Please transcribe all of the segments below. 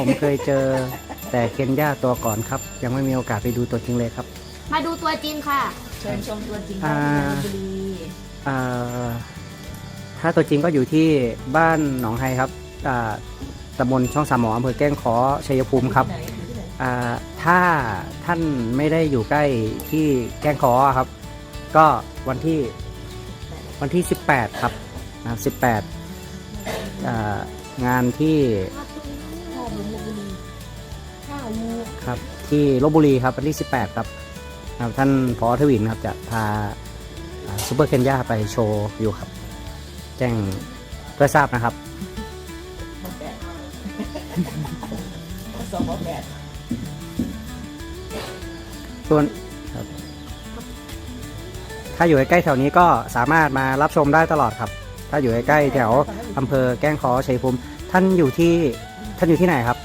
ผมเคยเจอแต่เคนย่าตัวก่อนครับ ยังไม่มีโอกาสไปดูตัวจริงเลยครับ มาดูตัวจริงค่ะ เชิญชมตัวจริงอ่าที่นนทบุรีอ่าถ้าตัวจริงก็อยู่ที่บ้านหนองไฮครับอ่าตำบลช่องสามหมออำเภอแก้งขอชัยภูมิครับ ที่ไหนอยู่ที่ไหนอ่าถ้าท่านไม่ได้อยู่ใกล้ที่แก้งขอครับ ก็วันที่วันที่ 18 ครับนะครับ18อ่างานที่ ครับที่ลบบุรีครับวันที่ 18 ครับครับ ท่านพอทวินครับจะพาซูเปอร์เคนยาไปโชว์อยู่ครับ แจ้งเพื่อทราบนะครับสองแปดส่วนถ้าอยู่ใกล้แถวนี้ก็สามารถมารับชมได้ตลอดครับ ถ้าอยู่ใกล้แถวอำเภอแก้งขอชัยภูมิท่านอยู่ที่ท่านอยู่ที่ไหนครับ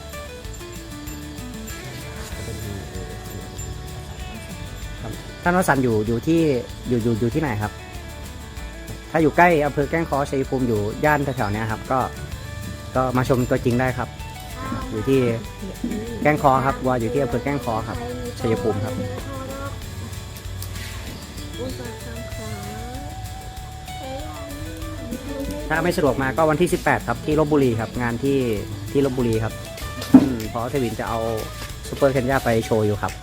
ท่านวสันต์อยู่อยู่ที่อยู่อยู่อยู่ที่ไหนครับ ถ้าอยู่ใกล้อำเภอแก้งขอชัยภูมิอยู่ย่านแถวๆเนี้ยครับ ก็ก็มาชมตัวจริงได้ครับ อยู่ที่แก้งคอครับว่าอยู่ที่อำเภอแก้งคอครับ ชัยภูมิครับ ถ้าไม่สะดวกมาก็วันที่ 18 ครับที่ลบบุรีครับ งานที่ที่ลบบุรีครับท่านพอเทวินจะเอา ซูเปอร์เคนยาไปโชว์อยู่ครับ